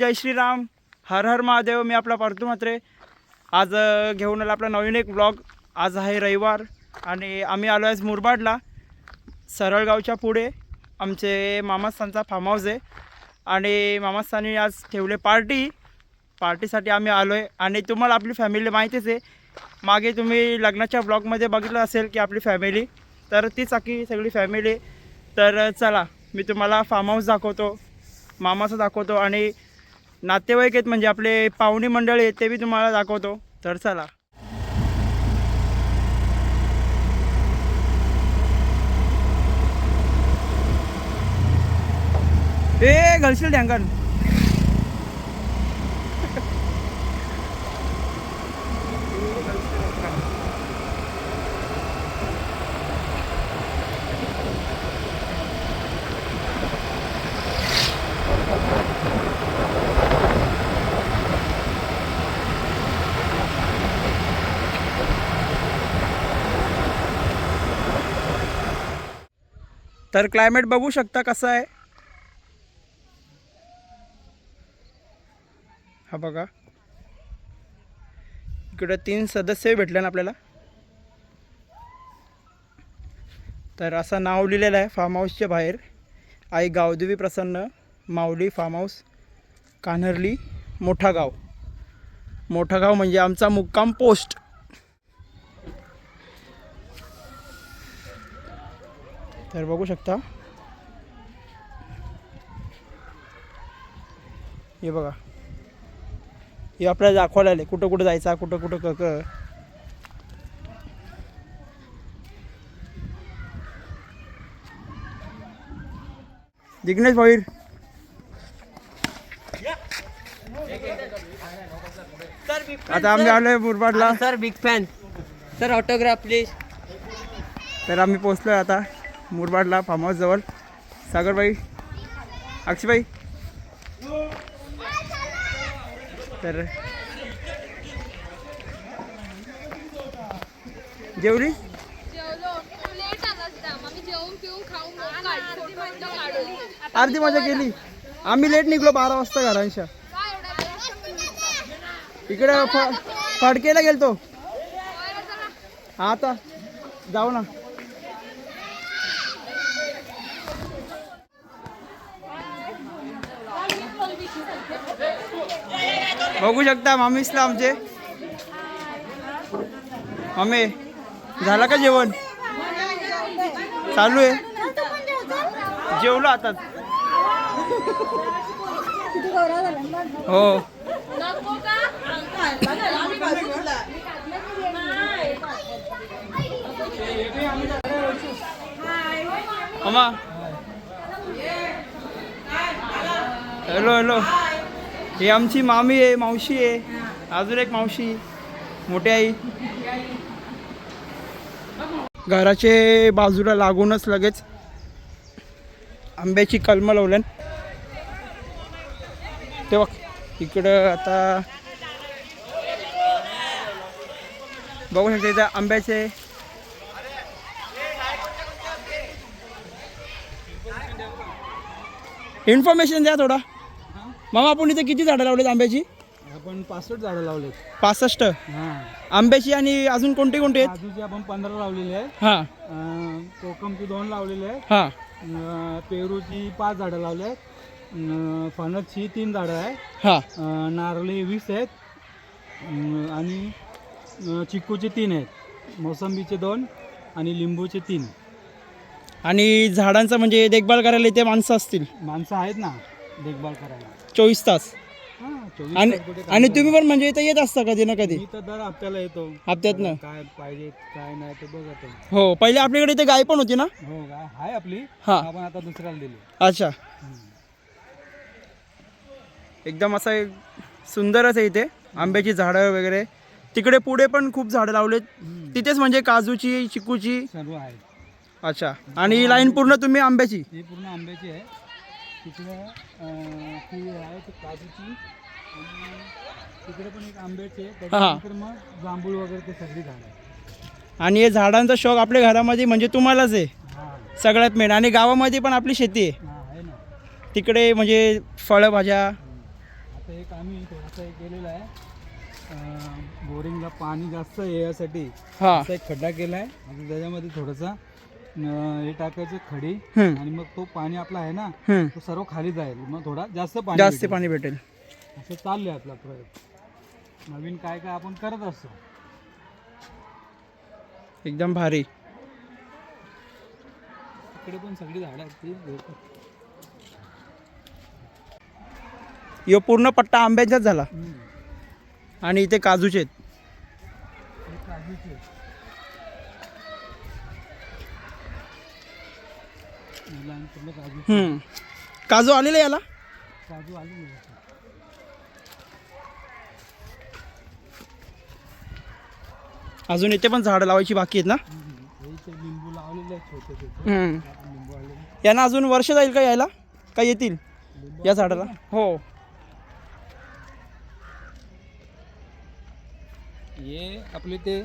जय श्रीराम. हर हर महादेव मी आपला पार्थू म्हात्रे. आज घेऊन आला आपला नवीन एक ब्लॉग आज आहे रविवार आणि आम्ही आलो आहे मुरबाडला सरळगावच्या पुढे. आमचे मामास्थानचा फार्म हाऊस आहे. आणि मामास्थानी आज ठेवले पार्टी पार्टीसाठी आम्ही आलो आहे आणि तुम्हाला आपली फॅमिली माहितीच आहे. मागे तुम्ही लग्नाच्या ब्लॉगमध्ये बघितलं असेल की आपली फॅमिली तर तीच आखी सगळी फॅमिली तर चला मी तुम्हाला फार्म हाऊस दाखवतो. मामाचं दाखवतो. आणि नातेवाईक आहेत म्हणजे आपले पाहुणे मंडळ आहेत ते बी तुम्हाला दाखवतो. तर चला. ए घालशील ढ्यांगण तर क्लायमेट बघू शकता कसं आहे. हा बघा. इकडं तीन सदस्य भेटले ना आपल्याला. तर असं नाव लिहिलेलं आहे फार्म हाऊसच्या बाहेर. आई गावदेवी प्रसन्न माऊली फार्म हाऊस कान्हर्ली मोठा गाव. मोठा गाव म्हणजे आमचा मुक्काम पोस्ट तर बघू शकता. हे बघा. हे आपल्याला दाखवायला आले. कुठं कुठं जायचं कुठं कुठं क क. जिग्नेश भैर आता आम्ही आलोय मुरबाडला sir big fan sir autograph please तर आम्ही पोचलोय आता. मुरबाडला फार्म हाऊस जवळ. सागरबाई अक्षयबाई तर जेवली? अर्धी मजा केली. आम्ही लेट निघलो बारा वाजता घरांच्या? इकडे फ फडकेला गेलतो. हा आता जाऊ ना. बघू शकता मामीसला आमचे. मामे झालं का जेवण? चालू आहे. जेवलो आता. हो. नको हॅलो हॅलो. ही आमची मामी आहे मावशी आहे. अजून एक मावशी. मोठी आई. घराचे बाजूला लागूनच लगेच आंब्याची कलमं लावल्यान ते बघ इकडं आता बघू शकता इथं आंब्याचे. इन्फॉर्मेशन द्या थोडा. मामा आपण इथे किती झाडं लावलेत आंब्याची? आपण पासष्ट झाडं लावलेत. पासष्ट? हां. आंब्याची आणि अजून कोणते कोणते आहेत? काजूची आपण पंधरा लावलेली आहे हां. अं, कोकमची दोन लावलेली आहे हां. अं, पेरूची पाच झाडं लावले आहेत. अं, फणसची तीन झाडं आहे हां. अं, नारळी वीस आहेत. अं, आणि अं, चिक्कूचे तीन आहेत. मोसंबीचे दोन आणि लिंबूचे तीन. आणि झाडांचं म्हणजे देखभाल करायला इथे माणसं असतील? माणसं आहेत ना देखभाल करायला. चोवीस तास. हां चोवीस आणि तास कुठे काम आणि तुम्ही पण म्हणजे इथे येत असता कधी ना कधी? मी तर दर हप्त्याला येतो. हप्त्यातनं? काय पाहिजे काय नाही ते बघत. हो पहिले आपल्याकडे इथे गाय पण होती ना? हो आहे आपली. हां. आपण आता दुसऱ्याला दिली. अच्छा. एकदम असं एक सुंदरच आहे इथे. आंब्याची झाडं वगैरे. तिकडे पुढे पण खूप झाडं लावलेत तिथेच म्हणजे काजूची चिकूची. सर्व आहे. अच्छा. आणि ही लाईन पूर्ण तुम्ही आंब्याची? ही पूर्ण आंब्याची आहे. तिकडे अं, ही आहे ती काजूची. आणि तिकडे पण एक आंब्याची आहे. त्याच्यानंतर मग जांभूळ वगैरे ते सगळी झाडं आणि हे झाडांचा शौक आपल्या घरामध्ये म्हणजे तुम्हालाच आहे. हा. सगळ्यात मेन आणि गावामध्ये पण आपली शेती आहे. हा आहे ना. तिकडे म्हणजे फळभाज्या. आता एक आम्ही थोडंसं हे केलेलं आहे. अं, बोरिंगला पाणी जास्त येण्यासाठी हा. असा एक खड्डा केला आहे. त्याच्यामध्ये थोडंसं हे टाकायचं खडी हम्म. आणि मग तो पाणी आपला आहे ना हम्म. तो सर्व खाली जाईल मग थोडा जास्त पाणी जास्त भेटेल. पाणी भेटेल असं चाललंय आपला प्रयोग नवीन काय काय आपण करत असतो एकदम भारी इकडे पण सगळी झाडं आहेत ती. यो पूर्ण पट्टा आंब्याचाच झाला हम्म. आणि इथे काजूचे आहेत हे काजूचे याला आणि पूर्ण काजू हम्म. काजू आलेले याला काजू आले नाही. अजून इथे पण झाडं लावायची बाकी आहेत ना हम्म. हे इथे लिंबू लावलेले आहेत छोटे छोटे हम्म. आपण लिंबू आलेले यांना अजून वर्ष जाईल का यायला का येतील या झाडाला हो हे आपले ते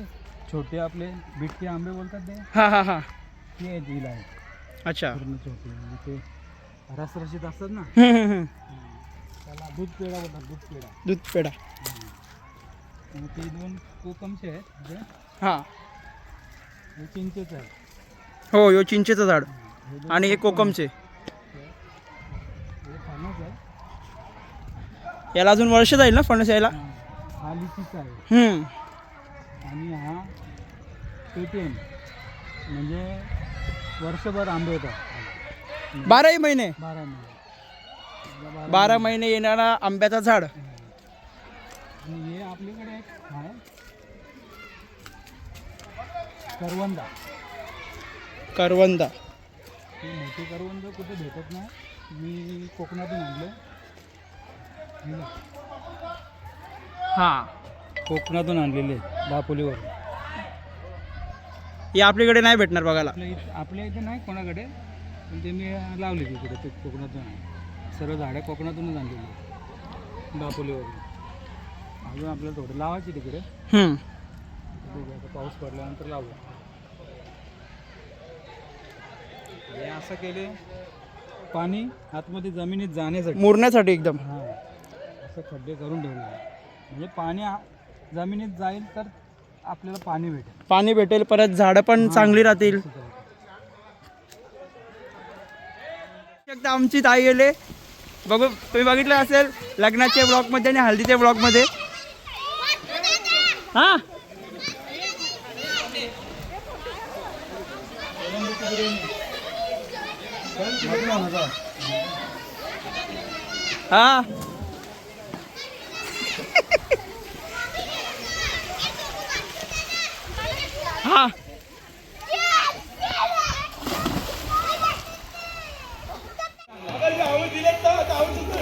छोटे आपले बिटके आंबे बोलतात ते हा हा हा ते आहेत हिला आहे अच्छा. पूर्ण म्हणजे ते रसरशीत असतात ना. त्याला दूध पेढा बोलतात दूध पेढा. दूध पेढा. आणि ते दोन कोकमचे आहेत जे हा. हे चिंचेचं आहे हो यो चिंचेचं झाड. हे दोन आणि हे कोकमचे. हे फणस आहे. याला अजून वर्ष जाईल ना फणस यायला? हा. हा लिचीचा आहे. हम्म. आणि हा पेटीएम. म्हणजे वर्षभर आंबे येतात. बाराही महिने? बारा महिने. बारा महिने येणारा आंब्याचा झाड. आणि हे आपल्याकडे एक आहे. करवंदा. करवंदा. मोठे करवंद कुठे भेटत नाही. मी कोकणातून आणलं. हा कोकणातून आणलेले आहेत दापोलीवर हे आपल्याकडे नाही भेटणार बघायला. आपल्या इथे आपल्या इथे नाही कोणाकडे पण ते मी लावले तिकडे ते कोकणातून आहे. सर्व झाडं कोकणातूनच आणलेली आहेत. दापोलीवरून अजून आपल्याला थोडं लावायचे तिकडे. हम्म. बघू आता पाऊस पडल्यानंतर लावू. हे असं केले पाणी आतमध्ये जमिनीत जाण्यासाठी. मुरण्यासाठी एकदम. हां. असं खड्डे करून ठेवले. म्हणजे पाणी आ- जमिनीत जाईल तर आपल्याला पाणी भेटेल. पाणी भेटेल परत झाडं पण चांगली राहतील. आमची ताई गेले. बघू तुम्ही बघितलं असेल लग्नाच्या ब्लॉगमध्ये आणि हल्दीच्या ब्लॉगमध्ये हा हा? हा?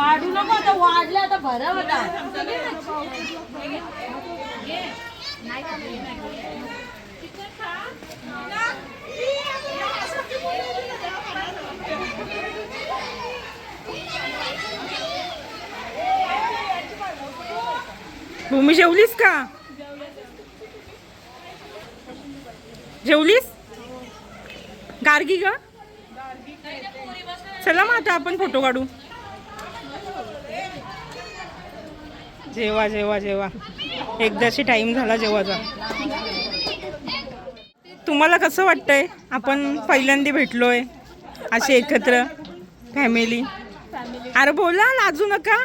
वाढू नको आता वाढले आता बरं होता भूमी जेवलीस का? जेवलीस? गार्गी ग? चला मग आता आपण फोटो काढू. जेवा जेवा जेवा. एकदाशी टाइम झाला जेवाचा. तुम्हाला कसं वाटतंय? आपण पहिल्यांदा भेटलोय असे एकत्र फॅमिली अरे बोला लाजू नका.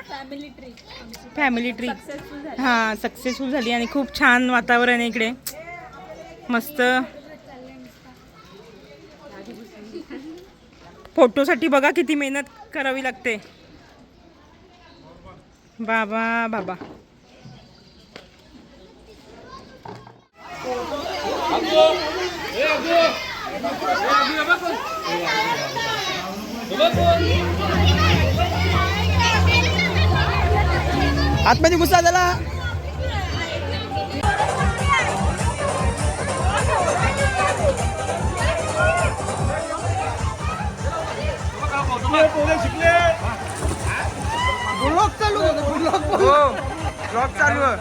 फॅमिली ट्रिप हां सक्सेसफुल झाली आणि खूप छान वातावरण आहे इकडे. मस्त. फोटोसाठी बघा किती मेहनत करावी लागते. बाबा बाबा आतमध्ये गुस्सा झाला ब्लॉग चालू हो ब्लॉग चालू आहे.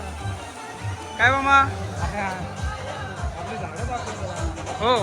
काय मामा? हो.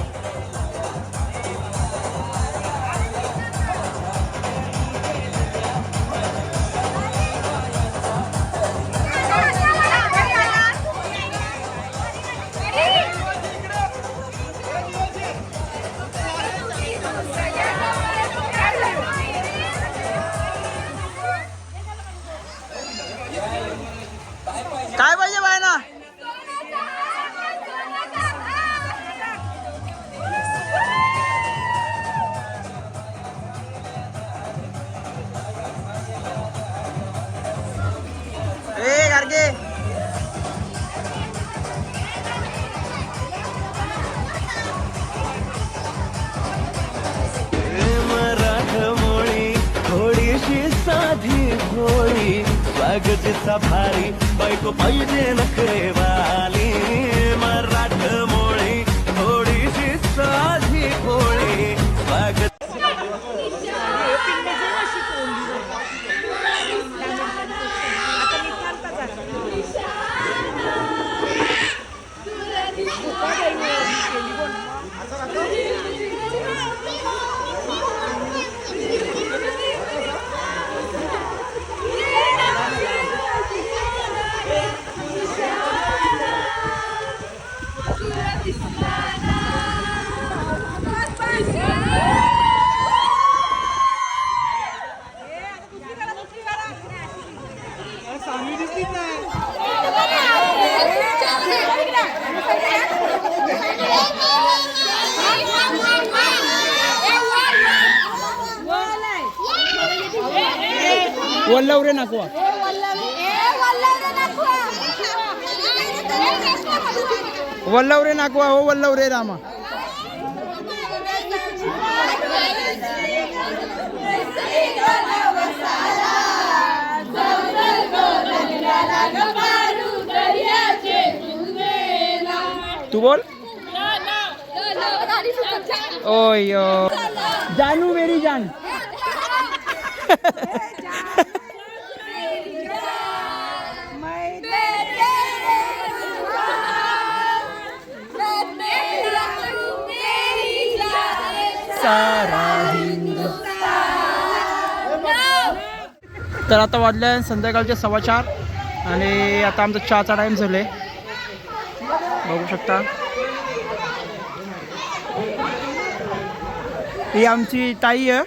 भोळी स्वागतीचा भारी बायको पाहिजे नखरेवाली वल्लवरे नाकवा हो वल्लवरे रामा तू बोल ओय ओ. जानू मेरी जान सारा तर आता वाजले संध्याकाळचे सव्वा चार आणि आता आमचा चहाचा टाईम झाले. बघू शकता. ही आमची ताई आहे.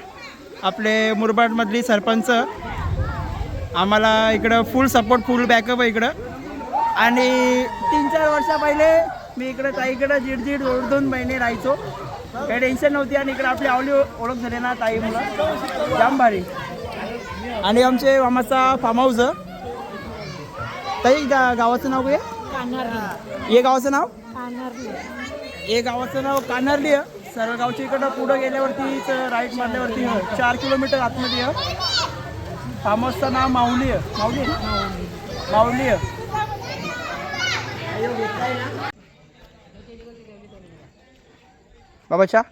आपले मुरबाडमधली सरपंच. आम्हाला इकडं फुल सपोर्ट फुल बॅकअप आहे इकडं. आणि तीन चार वर्षा पहिले मी इकडं ताईकडं दीड दीड दोन दोन महिने राहायचो. काही टेन्शन नव्हती आणि इकडं आपली आवली ओळख झाली ना ताई मुलं. जाम भारी आणि आमचे मामाचा फार्म हाऊस. ताई गा गावाचं नाव काय? ये गावाचं नाव? हे गावाचं नाव कानारली आहे. सरळगावच्या इकडं पुढं गेल्यावरतीच राईट मारल्यावरती. चार किलोमीटर आतमध्ये आहे. फार्म हाऊसचं नाव माऊली आहे. माऊली आहे. बाबा चहा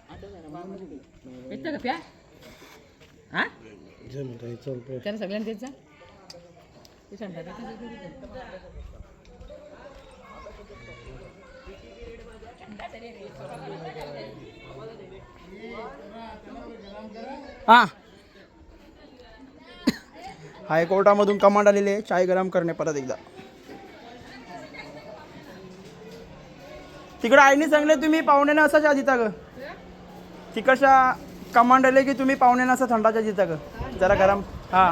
हां? हायकोर्टामधून कमांड आलेली आहे. चाय गरम करणे परत एकदा. तिकडं आईने सांगले तुम्ही पाहुण्याने असा चहा देता ग तिकडच्या कमांड आले की तुम्ही पाहुण्याने असं थंडाच्या देता ग? जरा गरम. हां.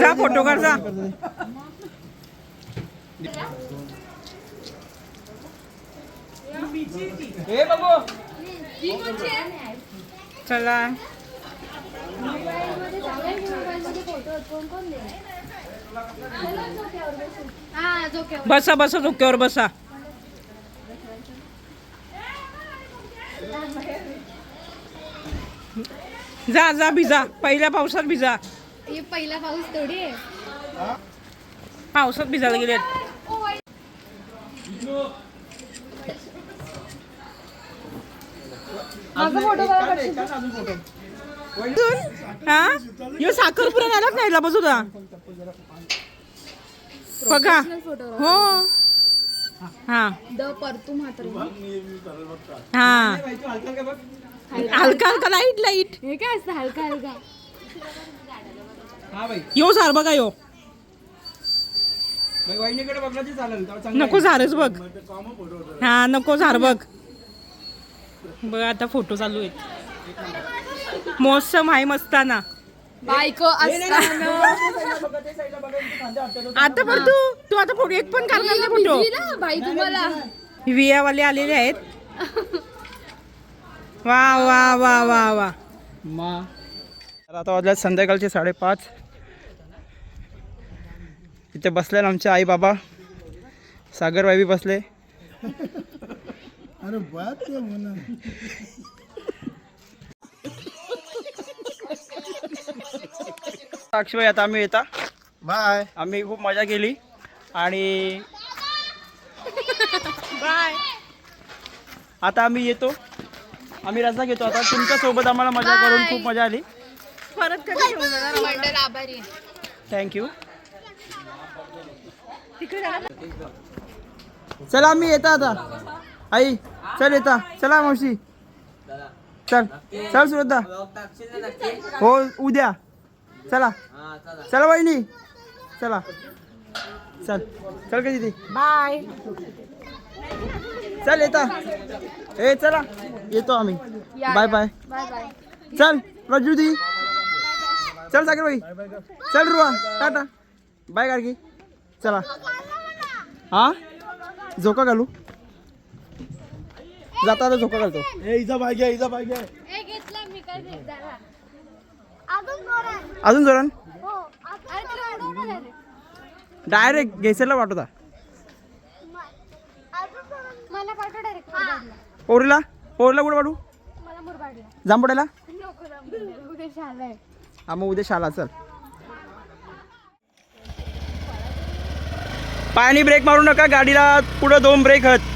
जा फोटो काढ जा हे बघू. चला. बसा बसा डोक्यावर बसा. जा जा भिजा. पहिल्या पावसात भिजा. हे पहिला पाऊस थोडी आहे. पावसात भिजायला गेलेत हा? यो साखरपुरा खायला बस होता बघा. हो. हा. द परतू म्हातारे. हा. हलका हलका. लाइट लाइट हे काय असतं? हलका हलका. हा यो सार बघा यो. नको झारच बघ. हा नको झार बघ. बघ आता फोटो चालू आहेत. मौसम आहे मस्ताना. बायको आता पण तू तू आता फोटो एक पण करणार नाही फोटो. बाई तुम्हाला. वियावाले आलेले आहेत. वा वा वा वा वा. मा. आता वाजल्यात संध्याकाळचे साडेपाच. इथे बसले ना आमचे आई बाबा. सागरबाई बी बसले. अरे बात क्या बोला साक्षीबाई आता आम्ही येता. बाय. आम्ही खूप मजा केली. आणि बाय. आता आम्ही येतो. आम्ही रजा घेतो आता. तुमच्यासोबत आम्हाला मजा करून खूप मजा आली. परत कधी? मंडळ आभारी. थँक्यू. चला आम्ही येता आता. आई चल येता. चला मावशी. चल. चल सुरता. हो उद्या. चला. चला. वहिनी. चला. चल. चल कधी ती बाय. चल येता. ए चला. येतो आम्ही. Bye bye. Bye bye. चल प्रज्युती चल सागर भाई. चल रुवा टाटा. बाय गाडगी चला. हा? झोका घालू. जाता आता झोका घालतो. ए इजा बाय घ्या इजा बाय घ्या हे घेतला मी काय ते झाला अजून जोरान. डायरेक्ट घ्यायला वाटता मला पाठव डायरेक्ट मुरबाडला. पोरीला? पोरीला कुठं पाठवू? आहे. हा मग उद्या शाळा चल. पायाने ब्रेक मारू नका गाडीला पुढं दोन ब्रेक आहेत.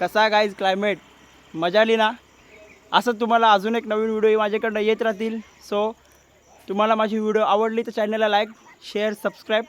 कसा गाईज क्लायमेट मजा आली ना? असं तुम्हाला अजून एक नवीन व्हिडिओ माझ्याकडनं येत राहतील. सो तुम्हाला माझी व्हिडिओ आवडली तर चॅनलला लाईक शेअर सबस्क्राईब